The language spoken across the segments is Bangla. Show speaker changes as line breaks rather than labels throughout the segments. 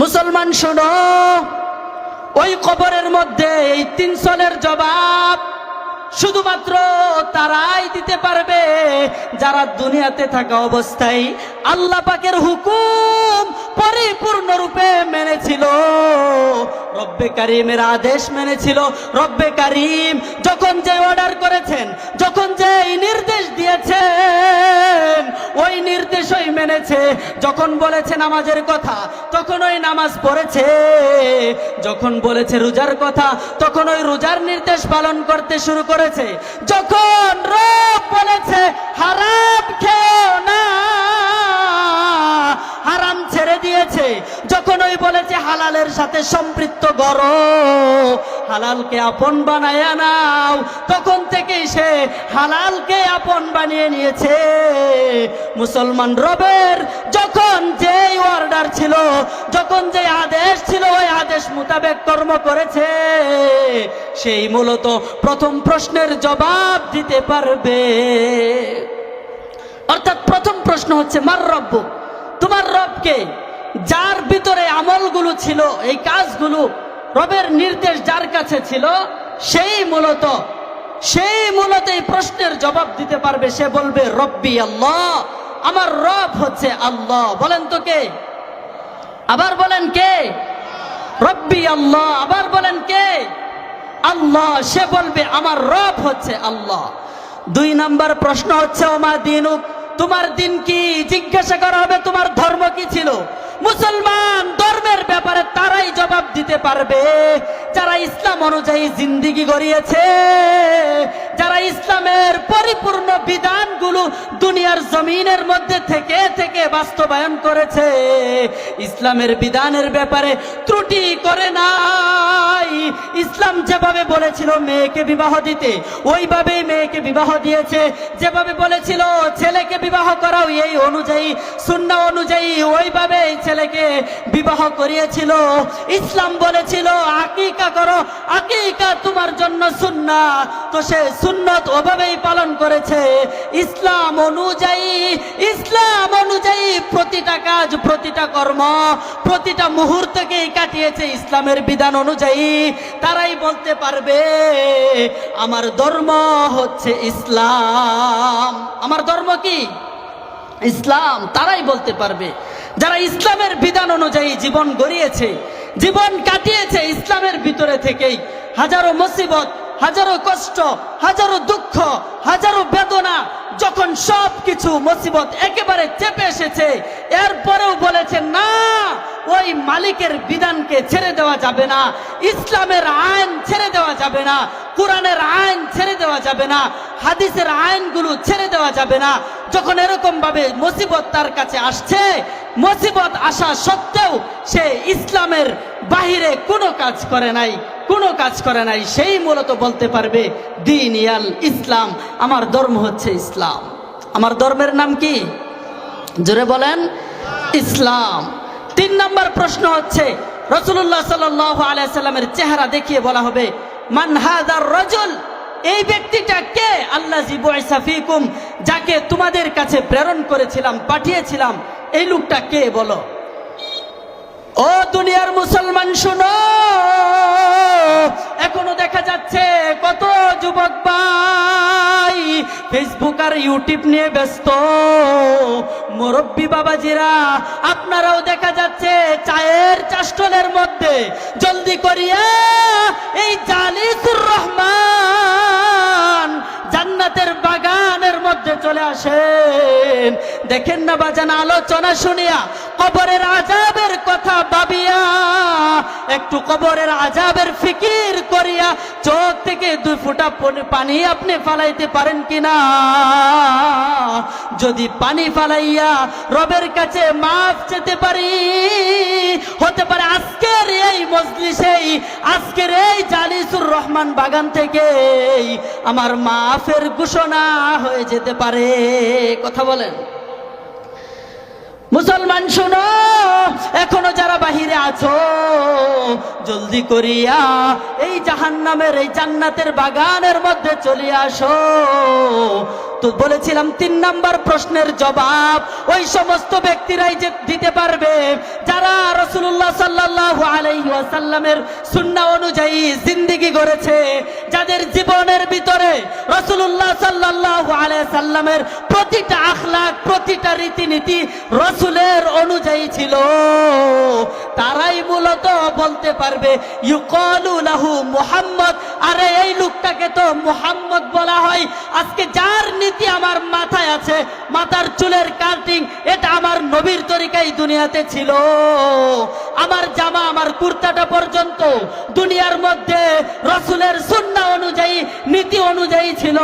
মুসলমান শোনো, ওই কবরের মধ্যে এই তিন সলের জবাব শুধুমাত্র তারাই দিতে পারবে। যারা দুনিয়াতে থাকা অবস্থায় আল্লাহ পাকের হুকুম পরিপূর্ণরূপে মেনেছিল, রব্বে কারিমের আদেশ মেনেছিল। রব্বে কারিম যখন যে অর্ডার করেছেন, যখন যে নির্দেশ দিয়েছেন মেনেছে যখন বলেছে নামাজের কথা তখন ওই নামাজ পড়েছে। যখন বলেছে রোজার কথা তখন ওই রোজার নির্দেশ পালন করতে শুরু করেছে। যখন রব বলেছে, হারাম হালালের সাথে সম্পৃক্ত করো। হালালকে আপন বানায় নাও। তখন থেকেই সে হালালকে আপন বানিয়ে নিয়েছে। মুসলমান রবের যখন যেই অর্ডার ছিল, যখন যে আদেশ ছিল, ওই আদেশ মোতাবেক কর্ম করেছে, সেই মূলত প্রথম প্রশ্নের জবাব দিতে পারবে। অর্থাৎ প্রথম প্রশ্ন হচ্ছে, মার রব্য তোমার রবকে যার ভিতরে আমলগুলো ছিল, এই কাজগুলো রবের নির্দেশ যার কাছে ছিল, সেই মূলত সেই মূলত এই প্রশ্নের জবাব দিতে পারবে। সে বলবে, রব্বি আল্লাহ, আমার রব হচ্ছে আল্লাহ। বলেন তো কে? আবার বলেন কে? রব্বি আল্লাহ। আবার বলেন কে? আল্লাহ। সে বলবে, আমার রব হচ্ছে আল্লাহ। দুই নাম্বার প্রশ্ন হচ্ছে, ওমা দিনুক? তোমার দিন কি? জিজ্ঞাসা করা হবে, তোমার ধর্ম কি ছিল? মুসলমান ধর্মের ব্যাপারে তারাই জবাব দিতে পারবে। যারা ইসলাম অনুযায়ী জিন্দিগি গড়িয়েছে, যারা ইসলামের পরিপূর্ণ বিধানগুলো দুনিয়ার জমিনের মধ্যে থেকে থেকে বাস্তবায়ন করেছে। ইসলামের বিধানের ব্যাপারে ত্রুটি করে নাই। ইসলাম যেভাবে বলেছিল মেয়েকে বিবাহ দিতে, ওইভাবেই মেয়েকে বিবাহ দিয়েছে। যেভাবে বলেছিল ছেলেকে বিবাহ করাও এই অনুযায়ী শূন্য অনুযায়ী ওইভাবে ছেলেকে বিবাহ করিয়েছিল। ইসলাম বলেছিল, আকিকা করো, আকিকা তোমার জন্য সুন্না তো সে সুন্নত ওভাবেই পালন করেছে। ইসলাম অনুযায়ী, ইসলাম অনুযায়ী প্রতিটা কাজ, প্রতিটা কর্ম, প্রতিটা মুহূর্তকেই কাটিয়েছে ইসলামের বিধান অনুযায়ী। তারাই বলতে পারবে, আমার ধর্ম হচ্ছে ইসলাম। আমার ধর্ম কি? ইসলাম, তারাই বলতে পারবে। যারা ইসলামের বিধান অনুযায়ী জীবন গড়িয়েছে, জীবন কাটিয়েছে ইসলামের ভিতরে থেকেই, হাজারো মুসিবত, হাজারো কষ্ট, হাজারো দুঃখ, হাজারো বেদনা কিছু মুসিবত একেবারে চেপে এসেছে। এরপরেও বলেছে, না, ওই মালিকের বিধানকে ছেড়ে দেওয়া যাবে না। ইসলামের আইন ছেড়ে দেওয়া যাবে না। কোরআনের আইন ছেড়ে দেওয়া যাবে না। হাদিসের আইনগুলো ছেড়ে দেওয়া যাবে না। যখন এরকম ভাবে মুসিবত তার কাছে আসছে, মুসিবত আসা সত্ত্বেও সে ইসলামের বাহিরে কোনো কাজ করে নাই, কোনো কাজ করে নাই। সেই মূলত বলতে পারবে, দিন ইয়াল ইসলাম, আমার ধর্ম হচ্ছে ইসলাম। আমার ধর্মের নাম কি? জোরে বলেন, ইসলাম। তিন নম্বর প্রশ্ন হচ্ছে রসুল্লাহ সাল্লাহ আলাইসাল্লামের চেহারা দেখিয়ে বলা হবে মানহাদার রজুল? এই ব্যক্তিটা কে? আল্লাহ জিবুম যাকে তোমাদের কাছে প্রেরণ করেছিলাম, পাঠিয়েছিলাম। এই লোকটা কে বলো? ও দুনিয়ার মুসলমান, শুনো। এখনও দেখা যাচ্ছে কত যুবক ভাই ফেসবুক আর ইউটিউব নিয়ে ব্যস্ত। মুরব্বী বাবাজিরা, আপনারাও দেখা যাচ্ছে চায়ের চাষ্টলের মধ্যে। জলদি করিয়া এই জালিসুর রহমান জান্নাতের বাগানের মধ্যে চলে আসেন। দেখেন না বাজান, আলোচনা শুনিয়া, কবরের আজাবের কথা ভাবিয়া, একটু কবরের আজাবের ফিকির করিয়া, চোখ থেকে দুই ফোঁটা পনি- পানি আপনি ফালাইতে পারেন কিনা? যদি পানি ফালাইয়া রবের কাছে মাফ চেতে পারি, হতে পারে আজকের এই মজলিসেই, আজকের জালিসুর রহমান বাগান থেকে আমার মাফের ঘোষণা হয়ে যেতে পারে। কথা বলেন। মুসলমান শোনো, এখনও যারা বাহিরে আছো, জলদি করিয়া এই জাহান্নামের, এই জান্নাতের বাগানের মধ্যে চলে আসো। তো বলেছিলাম, তিন নাম্বার প্রশ্নের জবাব ওই সমস্ত ব্যক্তিরাই যে দিতে পারবে। যারা রসুল্লাহ সাল্লাহ আলাইহি ওয়াসাল্লামের সুন্না অনুযায়ী জিন্দিগি গড়েছে যাদের জীবনের ভিতরে রসুল্লাহ সাল্লাহ আলাইহি সাল্লামের প্রতিটা আখলাক, প্রতিটা রীতিনীতি রসুলের অনুযায়ী ছিল, তারাই মূলত বলতে পারবে, ইউকলু লাহু মুহাম্মদ। আরে এই লোকটাকে তো মুহাম্মদ বলা হয়, আজকে আছে, মাথার চুলের কাটিং, এটা আমার নবীর তরিকাই দুনিয়াতে ছিল। আমার জামা, আমার কুর্তাটা পর্যন্ত দুনিয়ার মধ্যে রসুলের সুন্না অনুযায়ী, নীতি অনুযায়ী ছিল।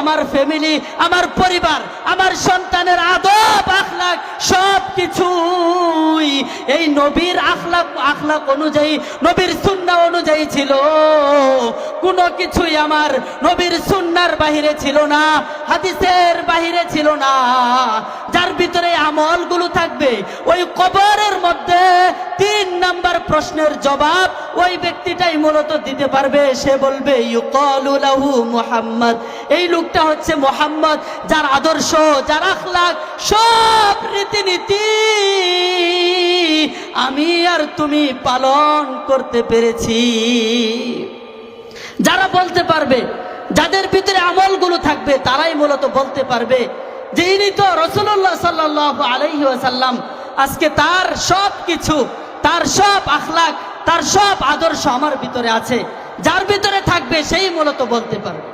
আমার ফ্যামিলি, আমার পরিবার, আমার সন্তানের আদব আখলাক সব কিছুই এই নবীর আখলাক আখলাক অনুযায়ী, নবীর সুন্না অনুযায়ী ছিল। কোনো কিছুই আমার নবীর সুন্নার বাহিরে ছিল না, হাদিসের বাহিরে ছিল না। যার ভিতরে আমলগুলো থাকবে, ওই কবরের মধ্যে তিন নাম্বার প্রশ্নের জবাব ওই ব্যক্তিটাই মূলত দিতে পারবে। সে বলবে মুহাম্মদ। এই লোকটা হচ্ছে মোহাম্মদ, যার আদর্শ, যার আখলাক সব রীতিনীতি আমি আর তুমি পালন করতে পেরেছি। যারা বলতে পারবে, যাদের ভিতরে আমলগুলো থাকবে, তারাই মূলত বলতে পারবে যে ইনি তো রসুল্লাহ সাল্লাহ আলহি আসাল্লাম আজকে তার সব কিছু, তার সব আখলাক, তার সব আদর্শ আমার ভিতরে আছে। যার ভিতরে থাকবে, সেই মূলত বলতে পারবে।